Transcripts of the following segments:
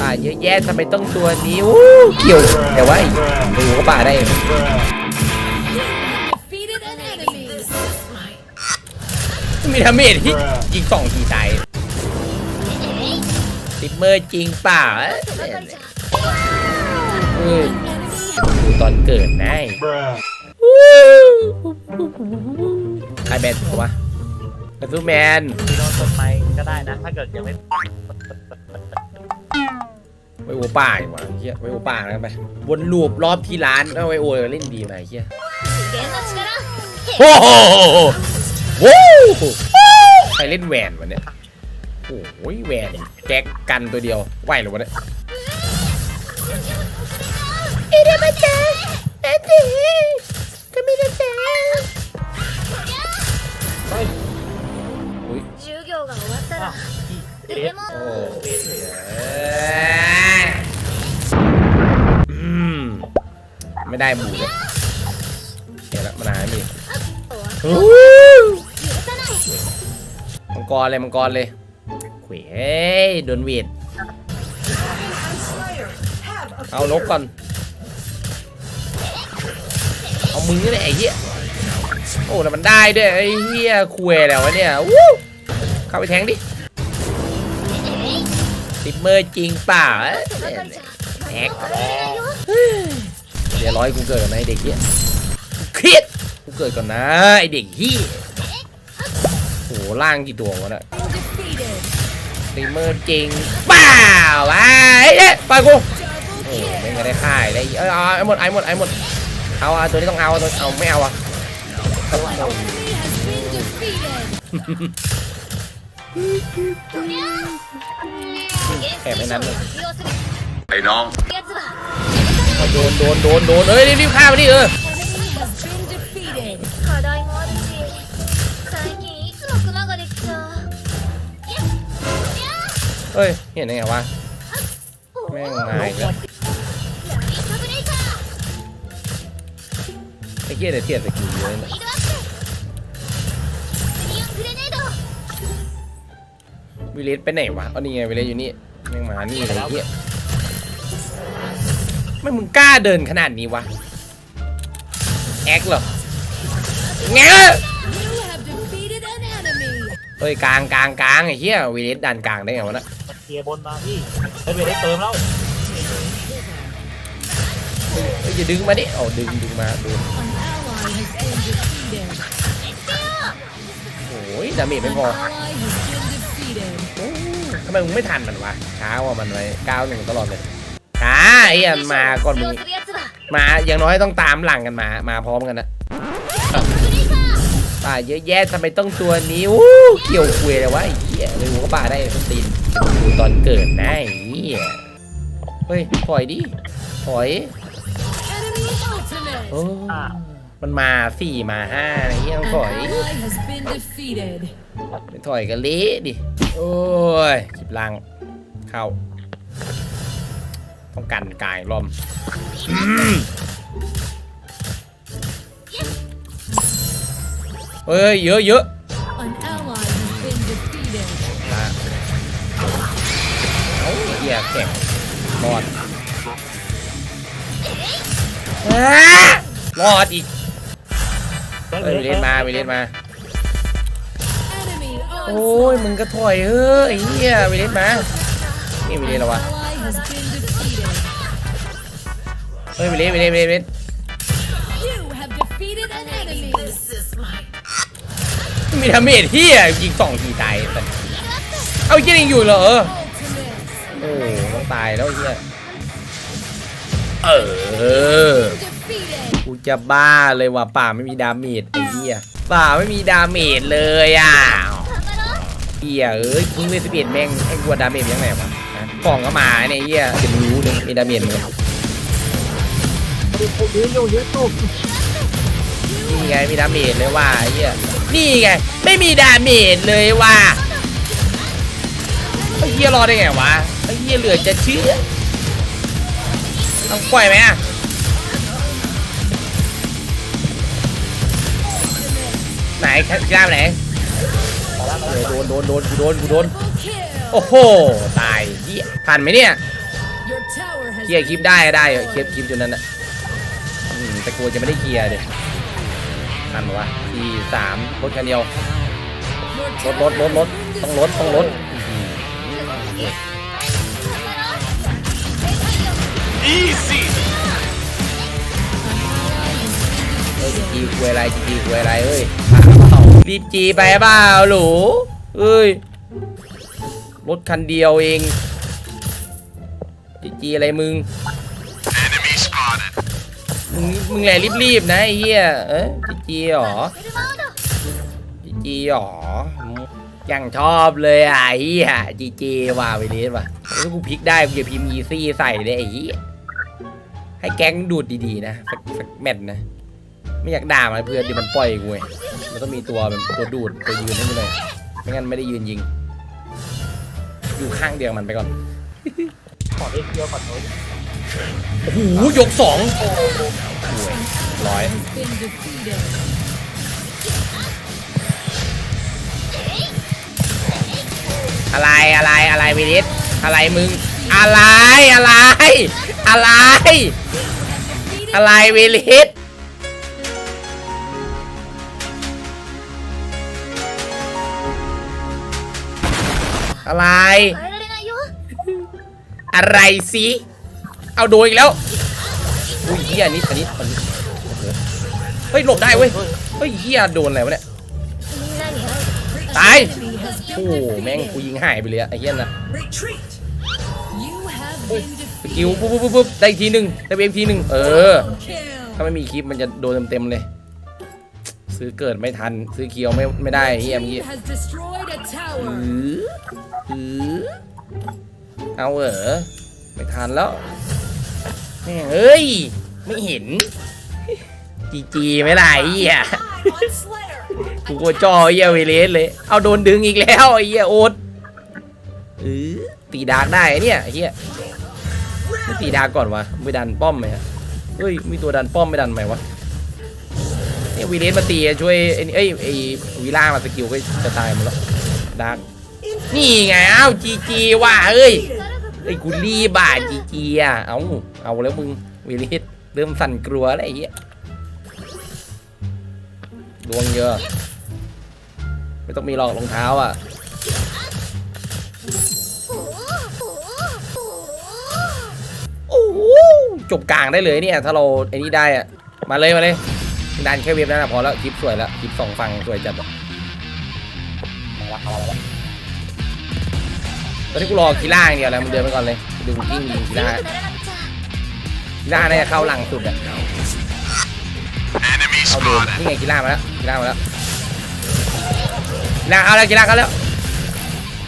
ป่าเยอะแยะทำไมต้องตัวนี้อู้เกี่ยวแต่ว่าไอ้ดูก็ป่าได้มีดาเมจที่ยิงสองทีตายติดเมอร์จริงเปล่าเออดูตอนเกิดนะใครแบนตัววะซูแมนพี่โดนกดไม้ก็ได้นะ ถ้าเกิดยังไม่ โอป่าดีกว่าเฮียไวโอป่าแล้วกันไปวนลูปรอบที่ร้านแล้วไวโอเล่นดีไหมเฮีย 危険な力 โอ้โหโว้วใครเล่นแหวนวะเนี่ยโอ้ยแหวนแก๊กกันตัวเดียวไหวเหรือวะเนี่ยเอเดมาจ้าเอเดก็ไม่ได้จ้าอุ้ย 授業が終わった อ้า ら วพี่เบ で ส も ได้บูเลยเดี๋ยวละมันหายมีมังกรเลยมังกรเลยเขวโดนเวียทเอานกก่อน เอามือเลยไอ้เหี้ย โอ้แล้วมันได้ด้วยไอ้เหี้ยคุยแล้ววะเนี่ยวู้เข้าไปแทงดิ ติดเมอร์จริงเปล่าแท็ก เดี๋ยวร้อยกูเกิดก่นะไอเด็กเฮียเครียดกูเกิดก่อนนะไอเด็กเฮียโหล่างกี่ตัววะเนี่ยตีเมอร์จริงเปล่าวะไอเนี่ไปกูโอ้ไม่ได้ค่ายได้เออไอ้หมดไอ้หมดไอ้หมดเอาอะตัวนี้ต้องเอาตัวเอาไม่เอาอะแค่ไม่นั้นเลยไอ้น้อง โดนโดนโดนโดนเอ้ยรีบข้ามานดิเออเฮ้ย เห็นยังไงวะ แม่งมายเลยไอ้เกียร์เดียวเทียบสกิลเยอะนะวิลเลตไปไหนวะอ๋อนี่ไงวิลเลตอยู่นี่ แม่งมานี่ไอ้เกียร์ ไม่มึงกล้าเดินขนาดนี้วะ แอคเหรอแงะ You have defeated an enemy เฮ้ยกลางกลางกลางไอ้เหี้ยวิเลสดันกลางได้ไงวะนะมันเคลียร์บนมาพี่ไอ้เบสได้เติมแล้วเฮ้ยอย่าดึงมาดิเอาดึงดึงมาดู An ally has been defeated โอ้ยดาเมจไม่พอ Ally has been defeated ทำไมมึงไม่ทันมันวะช้ากว่ามันไว้ก้าวหนึ่งตลอดเลย อ่าเอ้อันมาก่อนมึงมาอย่างน้อยต้องตามหลังกันมา มาพร้อมกันนะป่าเยอะแยะทำไมต้องตัวนี้อู้เกี่ยวคุยเลยวะไอ้เหี้ยเลยหัวป่าได้ต้นตีนตอนเกิดนะไอ้เหี้ยเฮ้ยปล่อยดิปล่อยโอ้มันมาสี่มาห้าอะไรเงี้ยต้องถอยไปถอยกันเละดิ โอ้ยจิบลัง เข้า กันกายลมอืมเฮ้ยเยอะเยอะ An ally has been defeated มาเอาเหี้ยแข็งรอดอ้ารอดอีกเอ้ยไปเล่นมาไปเล่นมา Enemy โอ้ยมึงก็ถอยเฮ้ยไอ้เหี้ยไปเล่นมานี่ไปเล่นแล้ววะ ฮ้ยไปเล่นไปเล่นไปเล่นไปเล่น You have defeated an enemy มีดาเมจเหี้ยยิงสองทีตายแต่เอาเหี้ยยังอยู่เหรอ ultimate โอ้ต้องตายแล้วไอ้เหี้ยเออ defeated กูจะบ้าเลยว่ะป่าไม่มีดาเมจไอ้เหี้ยป่าไม่มีดาเมจเลยอะเหี้ยเอ้ยมึงเวสเปียนแม่งให้กลัวดาเมจยังไงวะฮะกล่องก็มาเนี่ยไอ้เหี้ยเดี๋ยวมึงรู้เลยมีดาเมจมึ งยืนอยู่ยืนอยู่นี่ไงมีดาเมจเลยว่ะไอ้เหี้ยนี่ไงไม่มีดาเมจเลยว่ะไอ้เหี้ยรอได้ไงวะไอ้เหี้ยเหลือจะเชื่อต้องปล่อยไหมอะไหนแคปจ้าไหนโดนโดนโดนกูโดนกูโดนโอ้โหตายเหี้ยทันไหมเนี่ยลียร์คลิปได้ได้เคลียร์คลิปจนนั้นอะ แต่กลัวจะไม่ได้เคลียร์เด็ทันปะวะสี่สามรถคันเดียวรถรถรถรถต้องรถต้องรถอืม Easy. เฮ้ยจีคุยอะไรจีจีคุยอะไรเอ้ยรีบจีไปเปล่าหรูเอ้ยรถคันเดียวเองจีจีอะไรมึง Enemy spotted. มึงมึงแหละรีบๆนะไอ้เหี้ยเออจีจีหรอจีจีหรอยังชอบเลยอะไอ้เหี้ยจีจีว่าไปเลยว่ะกูพลิกได้กูจะพิมพ์อีซี่ใส่เลยไอ้เหี้ยให้แก๊งดูดดีๆนะสักสักแมตช์นะ ไม่อยากด่ามันเพื่อนดิมันปล่อยกูไงมันต้องมีตัวเป็นตัวดูดตัวยืนให้มันเลยไม่งั้นไม่ได้ยืนยิง อยู่ข้างเดียวมันไปก่อนขอเอ็กเดียวก่อนเลย โอ้โหยกสองร้อยอะไรอะไรอะไรวินิตอะไรมึง อะไรอะไร อะไร อะไรวิลิตอะไร อะไรสิ เอาโดยอีกแล้วอุ้ยเฮียนี่อันนี้อันนี้เฮ้ยหลบได้เว้ยเฮ้ยเฮียโดนอะไรวะเนี่ยตายโอ้แม่งกูยิงหายไปเลยไอ้เฮียนะสกิวปุ๊บปุ๊บปุ๊บได้ทีหนึ่งได้เอ็มทีหนึ่งเออ ถ้าไม่มีคลิปมันจะโดนเต็มเต็มเลย ซื้อเกิดไม่ทัน ซื้อเคียวไม่ไม่ได้เฮียเมื่อกี้เอาเออไม่ทันแล้ว เอ้ย ไม่เห็น จีจีไม่ไรเฮียกูโคจอเฮียเวเลสเลย เอาโดนดึงอีกแล้วไอ้เฮียโอ๊ตเออตีดาร์กได้เนี่ยไอ้เฮียไม่ตีดาร์กก่อนวะไม่ดันป้อมไหมฮะเฮ้ยมีตัวดันป้อมไม่ดันไหมวะเนี่ยวีเลสมาตีช่วยไอ้นี่เอ้ยไอ้วีล่ามาสกิลก็จะตายหมดแล้วดาร์กนี่ไงอ้าวจีจีว่ะเอ้ย ไอ้กูรีบอะจีเจีอะเอาเอาแล้วมึงวีเลสเริ่มสั่นกลัวแล้วไอ้เหี้ยดวงเยอะ ไม่ต้องมีหรอกรองเท้าอะโอ้โหจบกลางได้เลยเนี่ย ถ้าเราไอ้นี่ได้อะ มาเลยมาเลยดันแค่เว็บนั้นอะพอแล้วคลิปสวยแล้วคลิปสองฝั่งสวยจัดมาละมาละ ตอนนี้กูรอกีฬาอย่างเดียวแล้วมึงเดินไปก่อนเลยดูกิ้งยิงกีฬากีฬาน่าจะเข้าหลังสุดอะเอาดูนี่ไงกีฬามาแล้วกีฬามาแล้วกีฬาเอาแล้วกีฬาเขาแล้ว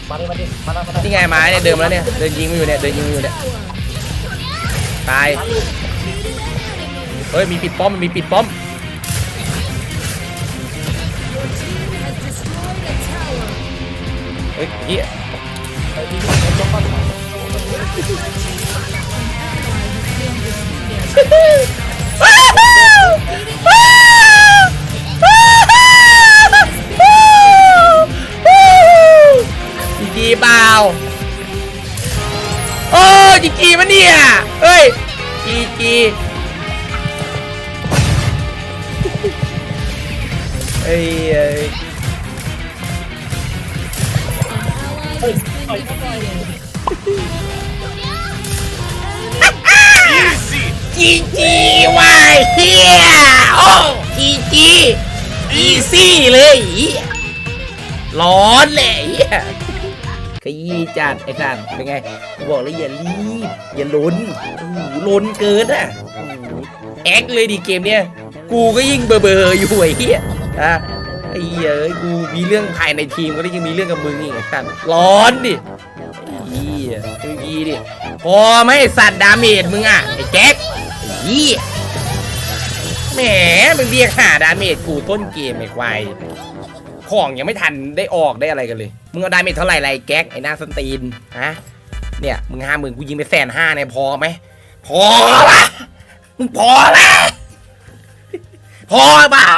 มาดิมาดิมาแล้วนี่ไงมาเนี่ยเดินมาแล้วเนี่ยเดินยิงมาอยู่เนี่ยเดินยิงมาอยู่เนี่ยตายเฮ้ยมีปิดป้อมมีปิดป้อมเฮ้ยเฮีย จีจีเปล่าโอ้จีจีมันเนี่ยเฮ้ยจีจีเอ้ยเอ้ย จีจีวายเฮียโอ้จีจีอีซี่เลยร้อนเลยเฮียขยี้จัดไอ้สัตว์เป็นไงบอกแล้วอย่ารีบอย่าลุ้นลุ้นเกินอะโอ้โหแอคเลยดิเกมเนี้ยกูก็ยิ่งเบอร์เบอร์อยู่ไอ้เหี้ยอะไอ้เหี้ยเอ้ยกูมีเรื่องภายในทีมก็ได้ยังมีเรื่องกับมึงอีกไอ้สัตว์ร้อนดิไอ้เหี้ยไอ้ยีดิพอไหมสัตว์ดาเมจมึงอะไอ้แจ็คไอ้เหี้ ยแหมมึงเรียกหาดาเมจกูต้นเกมไอ้ควายของยังไม่ทันได้ออกได้อะไรกันเลย มึงเอาดาเมจเท่าไหร่ไรแก๊กไอ้หน้าสตีนฮะเนี่ยมึงห้าหมื่นกูยิงไปแสนห้าเนี่ยพอไหมพอปะมึงพอละพอเปล่า